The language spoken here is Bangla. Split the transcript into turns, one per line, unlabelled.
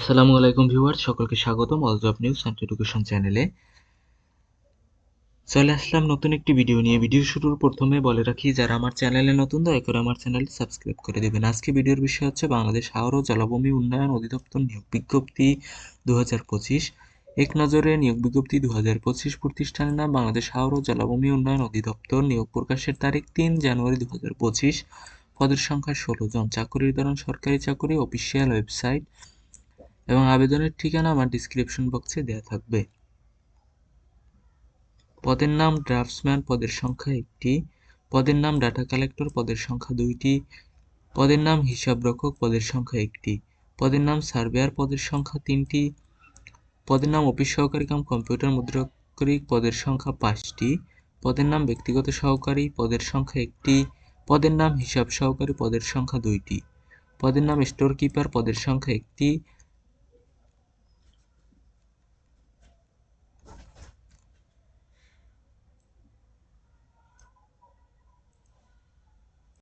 আসসালামু আলাইকুম ভিউয়ার সকলকে স্বাগতম all job news and education চ্যানেলে চলে আসলাম নতুন একটি ভিডিও নিয়ে। ভিডিও শুরুর প্রথমে বলে রাখি, যারা আমার চ্যানেলে নতুন, দয়া করে আমার চ্যানেলটি সাবস্ক্রাইব করে দেবেন। আজকে ভিডিওর বিষয় হচ্ছে বাংলাদেশ হাওর ও জলভূমি উন্নয়ন অধিদপ্তর নিয়োগ বিজ্ঞপ্তি দু এক নজরে নিয়োগ বিজ্ঞপ্তি দু প্রতিষ্ঠানের নাম বাংলাদেশ হাওর ও জলভূমি উন্নয়ন অধিদপ্তর। নিয়োগ প্রকাশের তারিখ তিন জানুয়ারি দু হাজার পঁচিশ। পদের সংখ্যা ষোলো জন। চাকরির ধরন সরকারি চাকরি অফিসিয়াল ওয়েবসাইট এবং আবেদনের ঠিকানা আমার ডিসক্রিপশন বক্সে দেওয়া থাকবে। পদের নাম ড্রাফটসম্যান পদের সংখ্যা একটি, পদের নাম ডাটা কালেক্টর পদের সংখ্যা দুইটি, পদের নাম হিসাবরক্ষক পদের সংখ্যা একটি, পদের নাম সার্ভেয়ার পদের সংখ্যা তিনটি, পদের নাম অফিস সহকারী কাম কম্পিউটার মুদ্রাক্ষরিক পদের সংখ্যা পাঁচটি, পদের নাম ব্যক্তিগত সহকারী পদের সংখ্যা একটি, পদের নাম হিসাব সহকারী পদের সংখ্যা দুইটি, পদের নাম স্টোর কিপার পদের সংখ্যা একটি